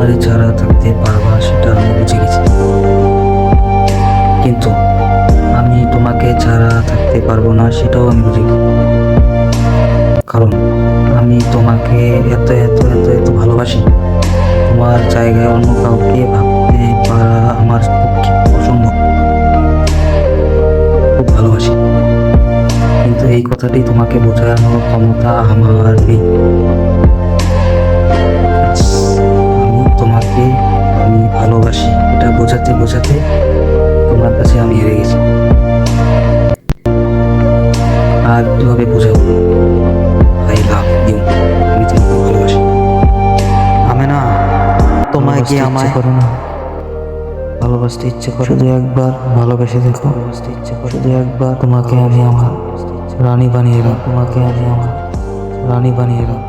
তুমি ছাড়া থাকতে পারবা সেটা আমি বুঝে গেছি। কিন্তু আমি তোমাকে ছাড়া থাকতে পারব না, সেটাও আমি বুঝে গেছি। কারণ আমি তোমাকে এত এত এত এত ভালোবাসি। তোমার জায়গায় অন্য কাউকে ভাবতে পারা আমার পক্ষে অসম্ভব। খুব ভালোবাসি। কিন্তু এই কথাটি তোমাকে বোঝানোর ক্ষমতা আমার নেই। আমি ভালোবাসি এটা বোঝাতে বোঝাতে তোমার কাছে আমি হেরে গেছি। আর কীভাবে বোঝাবো? আই লাভ ইউ আমি তোমাকে ভালোবাসি। আমি না তোমায় কি আমায় করো না। ভালোবাসতে ইচ্ছে করে শুধু একবার ভালোবেসে দেখো। ভালোবাসতে ইচ্ছে করে শুধু একবার তোমাকে আমি আমার রানী বানিয়ে রাখ। তোমাকে আমি আমার রানী বানিয়ে রাখ